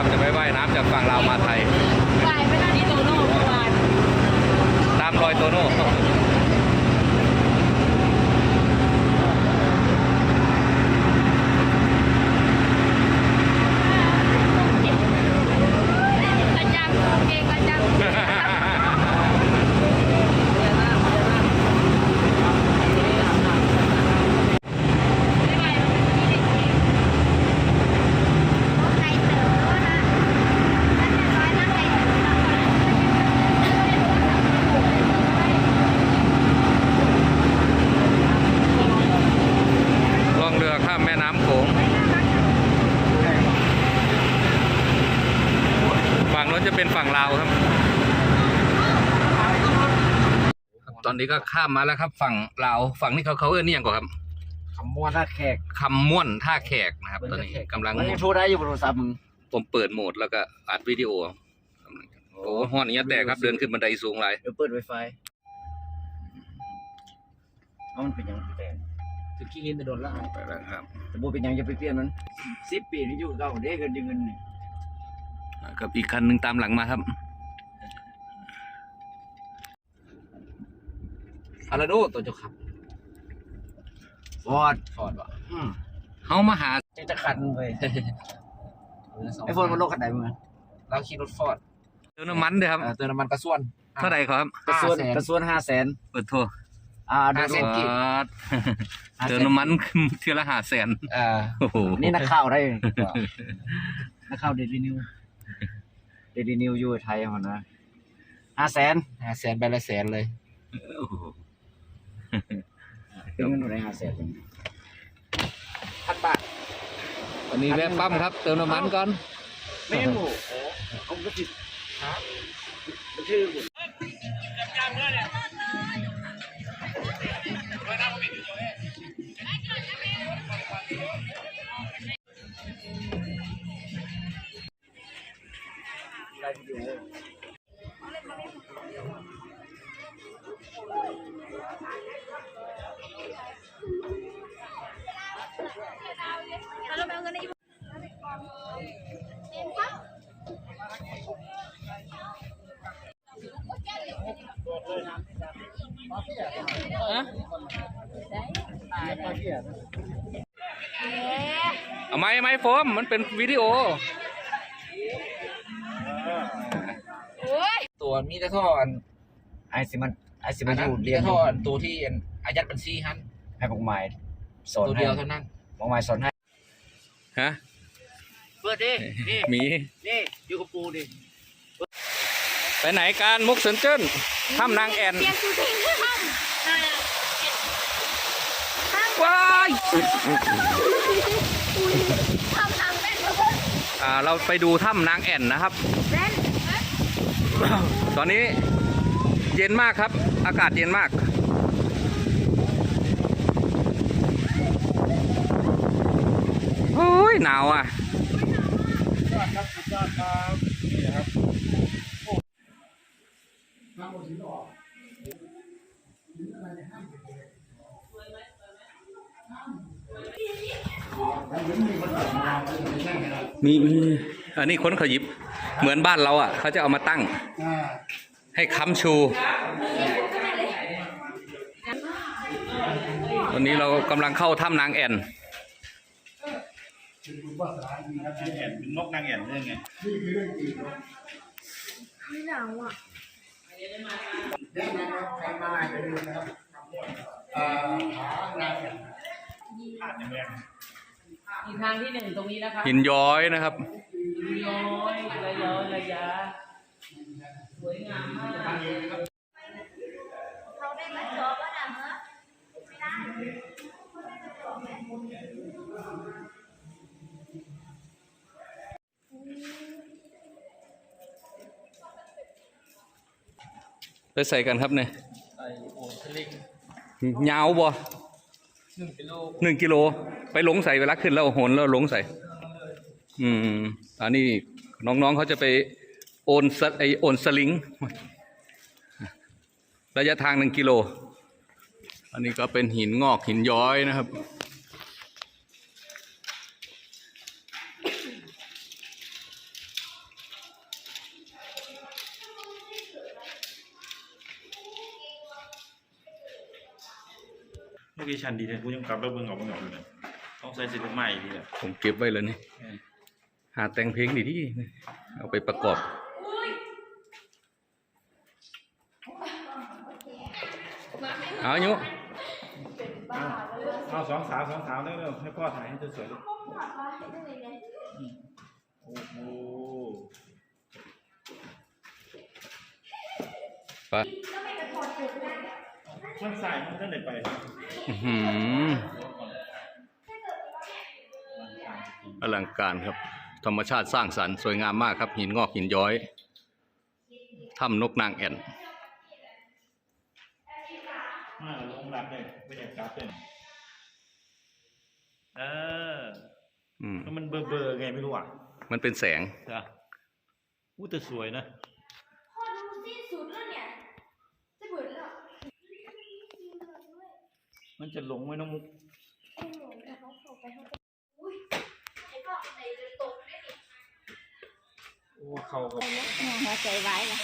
ครับ จะไปว่ายน้ำจากฝั่งลาวมาไทย กลายเป็นอันนี้โตโน่เมื่อวาน ตามรอยโตโน่ กระจังเก่งกระจัง ล่องเรือข้ามแม่น้ำโขงฝั่งนู้นจะเป็นฝั่งลาวครับ ตอนนี้ก็ข้ามมาแล้วครับ ฝั่งลาวฝั่งนี้เขาเขาเอื้อนนี่ยังก่อนครับคำม้วนท่าแขกคำม่วนท่าแขกนะครับ ตอนนี้กำลังมันยังโทรได้อยู่บนโทรศัพท์มึงผมเปิดโหมดแล้วก็อัดวิดีโอโอ้ห้อนนี้แตกครับเดินขึ้นบันไดสูงหลายเดี๋ยวเปิดไวไฟเอามันเป็นยังแต่ตะกี้เห็นแต่โดนละไปแล้วครับ แต่บ่เป็นยังจะไปเปลี่ยนมันสิบปีนี่อยู่เก่าเด้เงินเงินนี่ กับอีกคันหนึ่งตามหลังมาครับอาราโดตัวเจ้าครับฟอร์ดฟอร์ดวะอืมเฮามาหาจะจะคันไปไอ้ฟอร์ดมันโลกขนาดไหนมึงอะเราขี่รถฟอร์ดเติมน้ำมันเด้อครับเอ่อเติมน้ำมันกระส่วน เท่าไหร่ครับกระส่วน500,000กระส่วนห้าแสนเปิดโทรอ่าเดี๋ยว500,000ดูกีบเติมน้ำมันเทือละหาแสนเอ่อโอ้โหนี่นักข่าวได้นักข่าวเดลินิว เดลินิวอยู่ไทยมันนะห้าแสนห้าแสนใบละแสนเลยโอ้โหเป็นเงินอะไรห้าแสนพันบาทวันนี้แวะปั๊มครับ เติมน้ำมันก่อนไม่หมูผมก็ติดฮะมันชื่อผม เอาไหมไหมโฟมมันเป็นวิดีโอ ตัวมีแต่ท่ออันไอซิมันไอซิอัมันนนั้อนยู่มีเรียนแต่ท่ออันตัวที่อันอายัดบัญชีฮันให้พวกไม้สอนตัวให้เดียวเท่านั้นพวกไม้สอนให้ฮะเปิดดินี่หมี นี่อยู่กับปูดิไปไหนการมุกสนเจิ้นถ้ำนางแอนเปลี่ยนสูตรทิ้งห้องนั่นน่ะว้ายทำทางเป็นอ่าเราไปดูถ้ำนางแอนนะครับเป็น ตอนนี้เย็นมากครับ อากาศเย็นมาก โอ้ย หนาวอะมีมีอันนี้ค้นขยิบ เหมือนบ้านเราอะ เขาจะเอามาตั้งให้ค้ำชู วันนี้เรากำลังเข้าถ้ำนางแอ่น เป็นนกนางแอ่นเรื่องไงไม่หนาวอะอีกทางที่หนึ่งตรงนี้นะคะหินย้อยนะครับ ย้อยระย้อยระยะสวยงามมากเขาได้มาสอบว่าหนังเหรอไปใส่กันครับเนี่ยไอโอนสลิงยาวบ่หนึ่งกิโลหนึ่งกิโล ไปหลงใส่เวลาขึ้นแล้วโหนแล้วหลงใส่ อืมอันนี้น้องๆเขาจะไปโอนสไอโอนสลิง ระยะทางหนึ่งกิโล อันนี้ก็เป็นหินงอกหินย้อยนะครับ เมื่อกี้ชันดีเลยพูดยังกลับแล้วเบิ่งออกเบิ่งออกเลยต้องใส่สิทอใหม่ดีเหละผมเก็บไว้แล้วนี่ หาแต่งเพลงดีๆเอาไปประกอบ เอาอยู่เอาสองสาวสองสาวเร็วๆให้พ่อถ่ายให้สวยๆลูกโอ้โหไปมันใส่มันได้ไหนไปอื้อหืออลังการครับ ธรรมชาติสร้างสรรค์สวยงามมากครับหินงอกหินย้อยถ้ำนกนางแอ่นมาลงรับเลยไม่อยากกลับเลยเอออืมแล้วมันเบอร์เบอร์ไงไม่รู้อะ มันเป็นแสงจ้ะอู้แต่สวยนะพอดูสิ้นสุดแล้วเนี่ย จะเบิดแล้ว มันจะหลงไว้น้องมุก เขากับหัวใจไว้ละ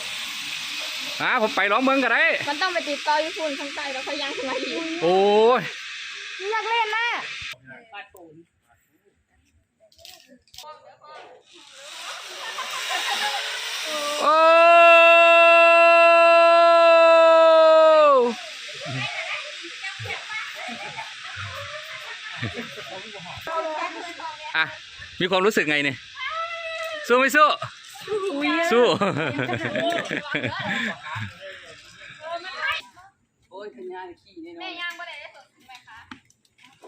อ่าผมไปร้องเมืองกันได้ มันต้องไปติดต่อญี่ปุ่นข้างใต้แล้วเขายังมาอยู่โอ้ยอยากเล่นนะปลาตูนโอ้อะมีความรู้สึกไงเนี่ยสู้ไม่สู้ สู้โอ้ยขยายขี้แน่นอแม่นย่างบ่ได้ได้สดไหมคะเอ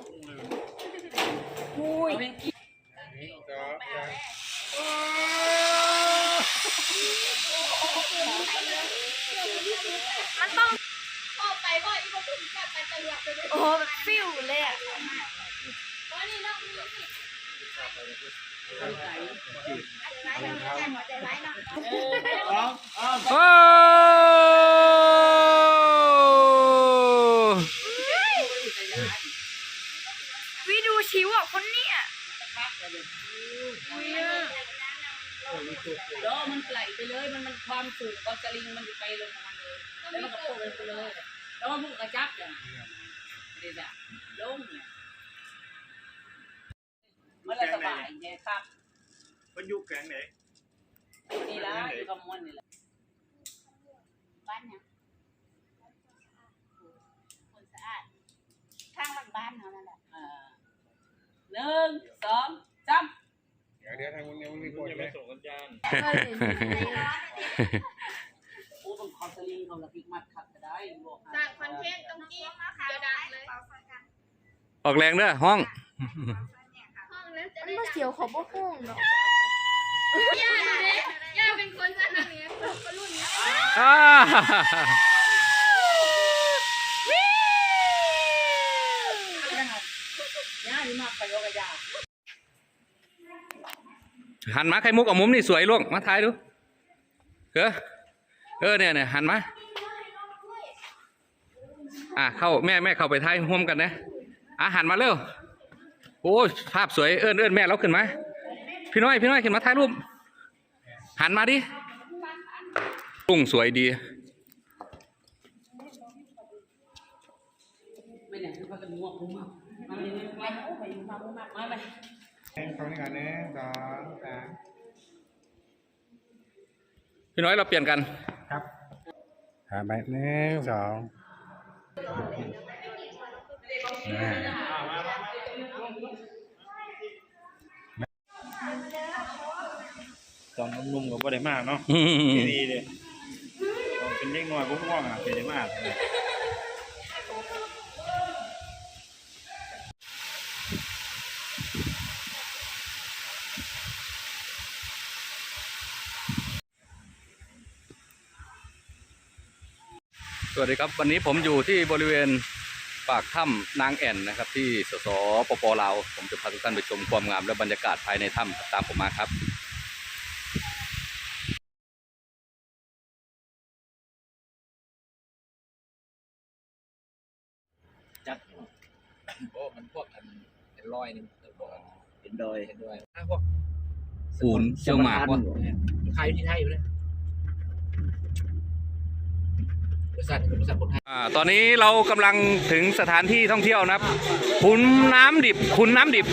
าเป็นขี้มันต้องออกไปบ่อยอีกคนถึงกลับไปตลอดเลยโอ้แบบฟิวเลยอะตอนนี้น้องมีสิไก่ร้ายเนาะหัวใจร้ายเนาะ โอ้วิดูชิวอะคนเนี้ยล้อมันไหลไปเลย มันมันความสูงก็สลิงมันไปลงของมันเลย แล้วมันก็โผล่ไปเลย แล้วมันกระจับเนี่ยเดี๋ยวจะลงเนี่ยมันละสบายเนี่ยครับ มัน อยู่แกงไหนนี่ละอยู่กับมันนี่แหละบ้านเนี่ยคนสะอาดข้างหลังบ้านเขานั่นแหละอ่าหนึ่งสองสามเดี๋ยวทางมึงยังไม่กดเลยส่งกันจานโอ้ต้องคอนสลิงเขาละพิกมัดขัดก็ได้บอกสร้างคอนเทนต์ตรงนี้เดี๋ยวดังเลยออกแรงเด้อห้อง ห้องนั้นจะได้มันเสียวขอบห้องเนาะ ย่าดูดิย่าเป็นคนสนับเนี่ยคนรุ่นนี้อ่าย่านี่มาไปโยกยาหันมาไข่มุกเอามุมนี่สวยล่วงมาถ่ายดูเออเออเนี่ยเนี่ยหันมาอะเข้าแม่แม่เข้าไปถ่ายร่วมกันนะอะหันมาเร็วโอ้ยภาพสวยเอิ้นเอิ้นแม่เราขึ้นมา พี่น้อย พี่น้อยขึ้นมาถ่ายรูป หันมาดิรุ่งสวยดีไม่เนี่ยคือพากันงวกมุมมากมาเลยไปไปอยู่มามุมมากมาไปเขาในการนี้สองสามพี่น้อยเราเปลี่ยนกันหาไปหนึ่งสอง ตอนนุ่มๆก็บ่ได้มากเนาะดีเลยตอนเป็นเด็กน้อยพวกง่วงอะเป็นได้มากสวัสดีครับ วันนี้ผมอยู่ที่บริเวณปากถ้ำนางแอ่นนะครับ ที่สสปปลาว ผมจะพาทุกท่านไปชมความงามและบรรยากาศภายในถ้ำตามผมมาครับ โอ้มันพวกอันเป็นรอยนี่มันบอกอันเป็นดอยเห็นด้วยถ้าพวกปูนเชียวหมากวะขายอยู่ที่ไทยอยู่เลยโอ้บริษัทบริษัทคนไทยอ่าตอนนี้เรากำลังถึงสถานที่ท่องเที่ยวนะครับขุนน้ำดิบขุนน้ำดิบ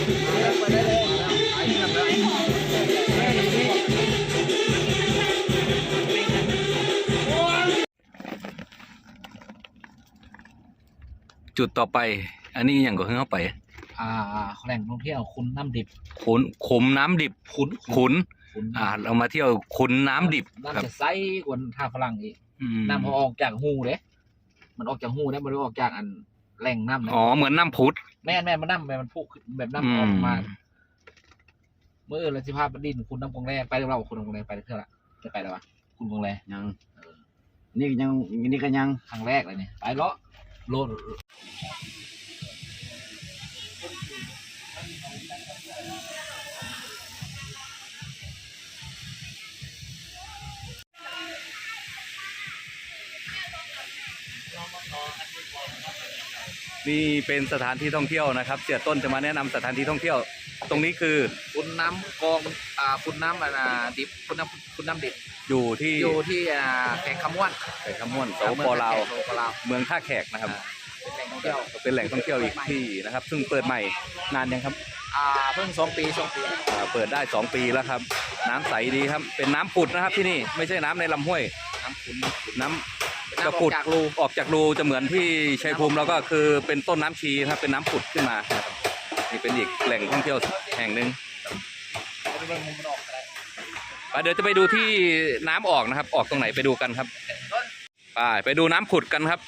จุดต่อไป อันนี้อย่างก็เพิ่งเข้าไป อ่าแหล่งท่องเที่ยวคุณน้ำดิบขุนขุมน้ำดิบขุนขุน ขุนอ่า เรามาเที่ยวขุนน้ำดิบครับน้ำจะใสกว่าท่าฝรั่งอีกอืมน้ำพอออกจากหูเด้มันออกจากหูได้มันไม่ได้ออกจากอันแหล่งน้ำนะอ๋อเหมือนน้ำพุด แม่นแม่นมันน้ำแม่นมันพุขึ้นแบบน้ำอืออกมมาเมื่อเออเราจะพาไปดินคุณน้ำกองแร่ไปเดี๋ยวเราคุณน้ำกองแร่ไปเท่าไหร่จะไปแล้ววะคุณกองแร่ยังนี่ก็ยังนี่ก็ยังครั้งแรกเลยเนี่ยไปเลาะโลด นี่เป็นสถานที่ท่องเที่ยวนะครับ เสียต้นจะมาแนะนำสถานที่ท่องเที่ยว ตรงนี้คือคุณน้ำกองอ่าคุณน้ำอ่าดิบคุณน้ำคุณน้ำดิบอยู่ที่อยู่ที่อ่าแขกคำม่วนไข่ขมวนสปลาวสปลาวเมืองท่าแขกนะครับ เป็นแหล่งท่องเที่ยวเป็นแหล่งท่องเที่ยวอีกที่นะครับ ซึ่งเปิดใหม่นานยังครับอ่าเพิ่งสองปีสองปีอ่าเปิดได้2ปีแล้วครับ น้ำใสดีครับ เป็นน้ำปุดนะครับที่นี่ไม่ใช่น้ำในลำห้วย น้ำคุณน้ำ จะปุดออกจากรูจะเหมือนที่ชัยภูมิแล้วก็คือเป็นต้นน้ำชีนะครับเป็นน้ำปุดขึ้นมานะครับนี่เป็นอีกแหล่งท่องเที่ยวแห่งหนึ่งไปเบิ่งมุมมันออกอะไรไปเดี๋ยวจะไปดูที่น้ำออกนะครับ ออกตรงไหนไปดูกันครับไปไปดูน้ำผุดกันครับ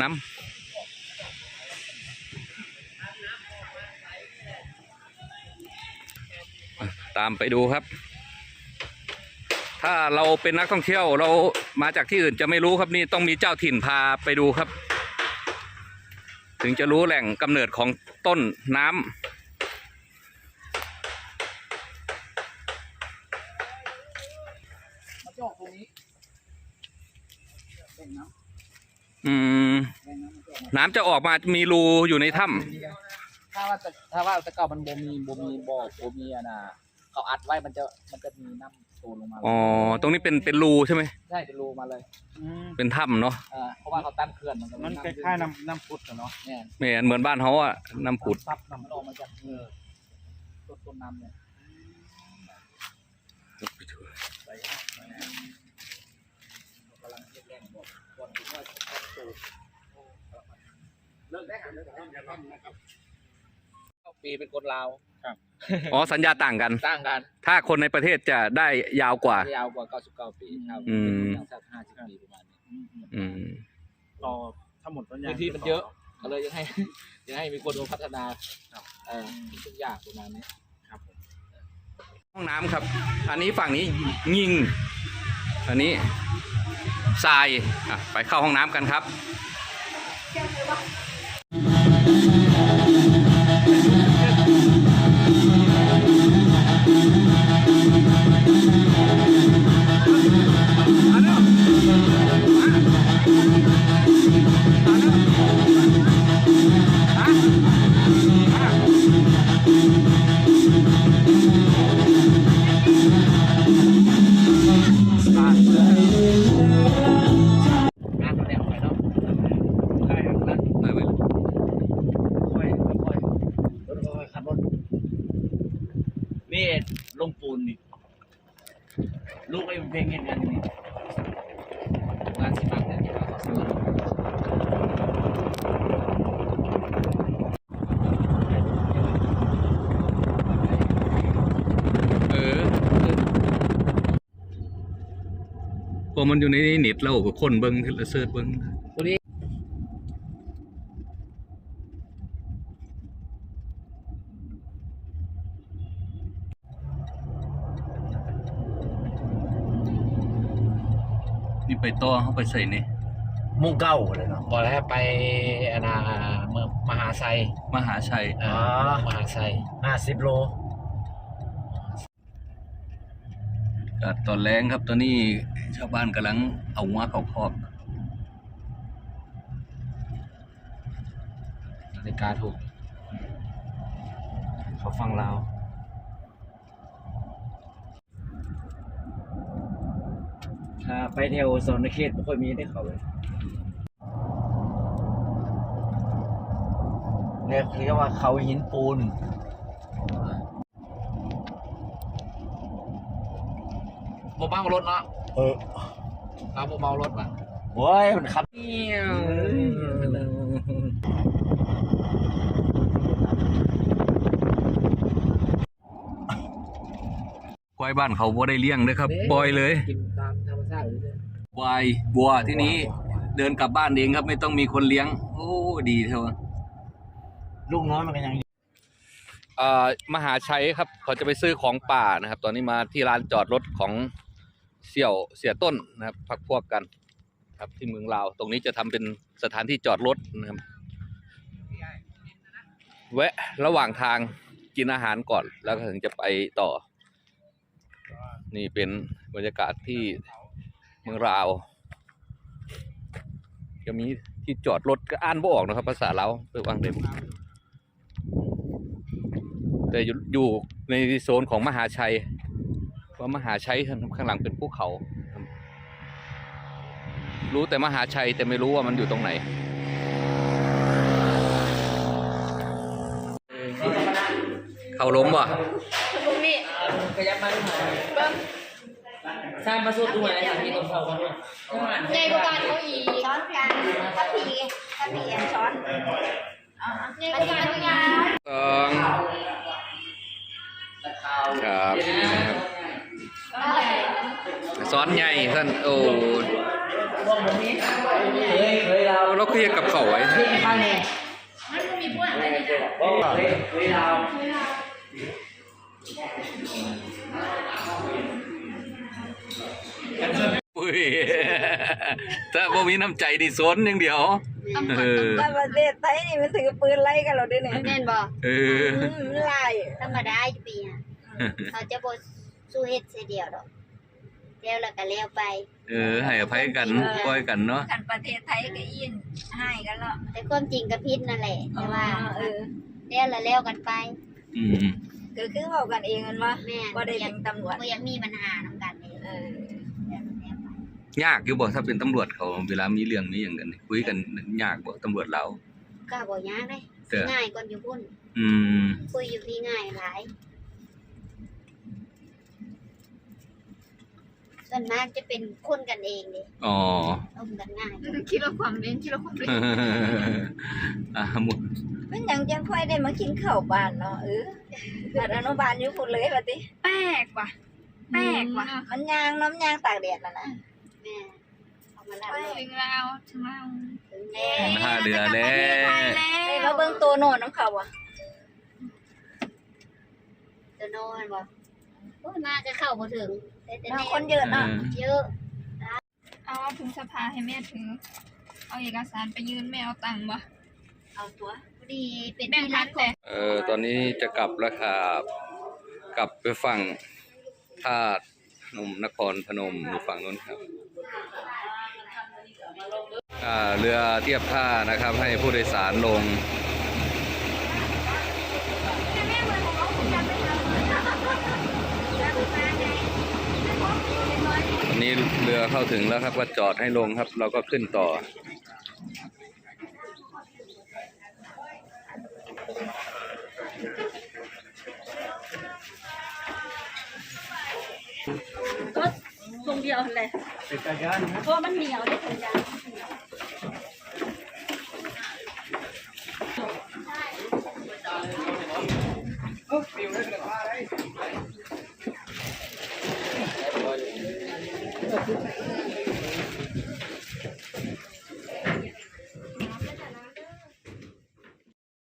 น้ำตามไปดูครับ ถ้าเราเป็นนักท่องเที่ยวเรามาจากที่อื่นจะไม่รู้ครับนี่ต้องมีเจ้าถิ่นพาไปดูครับ ถึงจะรู้แหล่งกำเนิดของต้นน้ำมาจอกตรงนี้แหล่งน้ำอืมน้ำจะออกมาจะมีรูอยู่ในถ้ถ้าว่าถ้าว่าต่เก่ามันบ่มีบ่มีบ่อบ่มีอะนะเขาอัดไว้มันจะมันจะมีน้ำ โซนลงมาำอ๋อตรงนี้เป็นเป็นรูใช่ไหมใช่เป็นรูมาเลยเป็นถ้ำเนาะเอ่าเพราะว่าเขาตั้งเขื่อนมันก็มันคล้ายๆน้ำน้ำพุดเนาะเนี่ยไม่เหมือนบ้านเขาอะน้ำผุดซับน้ำมันออกมาจากเออต้นต้นน้ำเนี่ยกำลังเรียกแรงบอกก่อนถึงว่าจะเข้าสู่เลิกได้หันเลิกได้หันนะครับปีเป็นคนลาว อ๋อสัญญาต่างกัน ต่างกันถ้าคนในประเทศจะได้ยาวกว่า ยาวกว่า 99 ปีครับอืมเป็นสัก50 ปีประมาณนี้อืม ต่อทั้งหมดต้นยางพื้นที่มันเยอะก็เลยยังให้ ยังให้มีคนมาพัฒนาเออทุกอย่างประมาณนี้ห้องน้ำครับ อันนี้ฝั่งนี้ยิง อันนี้ทรายอะไปเข้าห้องน้ำกันครับง นี่ลงปูนนี่ลูกไอ้เพลงเห็นกันนี่งานสิบังเนี่ยที่เขาซื้อออพอมันอยู่ในเน็ตเราก็คนเบิ้งเสิร์ชเบิ้งตัวนี้ นี่ไปต่อเขาไปใส่นี่ มุ่งเก้าเลยเนาะ บอกแล้วไปอนาเมืองมหาไซมหาชัย เอ่อมหาไซห้าสิบโลก็ตอนแรงครับ ตอนนี้ชาวบ้านกำลังเอาหัวเขาคอกนาฬิกาถูก เขาฟังเราว คอ่าไปแถวโซนเขตบ่ค่อยมีได้เขาเลยเนี่ยเรียกว่าเขาหินปูนบ่เมารถเนาะเออเราบ่เมารถว่ะโว้ยมันขับควายบ้านเขาบ่ได้เลี้ยงเด้อครับปล่อยเลย กิน ควายบัวที่นี้ เดินกลับบ้านเองครับ ไม่ต้องมีคนเลี้ยง โอ้ดีเท่าลูกน้อยมันก็ยังเอ่อมหาชัยครับเขาจะไปซื้อของป่านะครับ ตอนนี้มาที่ลานจอดรถของเสี่ยวเสียต้นนะครับ พักพวกกัน ครับที่เมืองลาว ตรงนี้จะทำเป็นสถานที่จอดรถนะครับ แวะระหว่างทางกินอาหารก่อนแล้วก็ถึงจะไปต่อ นี่เป็นบรรยากาศที่เมืองลาว จะมีที่จอดรถก็อ่านบ่ออกนะครับ ภาษาลาวเพื่อวางเด็แต่อยู่อยู่ในโซนของมหาชัยว่ามหาชัยข้างหลังเป็นภูเขาครับรู้แต่มหาชัยแต่ไม่รู้ว่ามันอยู่ตรงไหนเขาล้มว่ะตรงนี้ ขยับมาดูหน่อยสร้างมาสุดดูหน่อยอย่างที่ตรงเขาด้วยใหญ่กว่าการเขาอีกช้อนกันถ้าผีถ้าผีอันช้อนใหญ่กว่าการเขาอีกสองครับซ้อนใหญ่ท่านโอ้เราเคลียร์กับเขาไว้ อุ้ยถ้าบ่มีน้ำใจดิสนอย่างเดียวเออ แต่ประเทศไทยนี่มันถือปืนไล่กันเราด้วยเนี่ยแม่นบ่เออ อืมไล่ธรรมดาอยู่ปีอะเขาจะบ่สู้เฮ็ดเสียเดียวดอกเลี้ยวแล้วก็เลี้ยวไป เออ ให้อภัยกันปล่อยกันเนาะ กันประเทศไทยก็ยินให้กันแล้วแต่ความจริงก็ผิดนั่นแหละแต่ว่าเออเลี้ยวแล้วเลี้ยวกันไปอืมคือคือเว้ากันเองกันว่าแม่นบ่ได้ยิงตำรวจบ่อยากมีปัญหานํกันเลยเออ ยากอยู่บ่ถ้าเป็นตำรวจเขาเวลามีเรื่องนี้อย่างกันคุยกันยากบ่ตำรวจเราก็บ่ยากเด้เออง่ายกว่าอยู่พุ่นอืมคุยอยู่พี่ง่ายหลายส่วนมากจะเป็นคนกันเองเด้อ๋อต้มกันง่ายคิดว่าความเล่นคิดว่าความเล่นอะหมุดมันยังจังค่อยได้มากินข้าวบ้านเนาะเออบ้านอนุบาลอยู่พุ่นเลยบัดนี้แปลกว่ะแปลกว่ะมันยางน้ำยางตากแดดน่ะนะ แม่เอามาแล้วถึงแล้วถึงแล้วถึงแล้วห้าเดือนแล้วได้มาเบิ่งตัวโน่นน้ำเขาอะจะนอนบ่โอ้ยมาก็เข้าบ่ถึงแต่แต่นาคนเยอะเนาะเยอะเอาถุงสภาให้แม่ถือ เอาเอกสารไปยืนแม่เอาตังค์บ่เอาตัวพอดีเป็นแบ่งที่พัรันกขแต่ เออตอนนี้จะกลับแล้วครับกลับไปฝั่งท่าตุพนมนครพนมอยู่ฝั่งนู้นครับ เรือเทียบท่านะครับให้ผู้โดยสารลงอันนี้เรือเข้าถึงแล้วครับก็จอดให้ลงครับ เราก็ขึ้นต่อทรงเดียวเลยเพราะมันเหนียวได้ถึงจัง Thank you.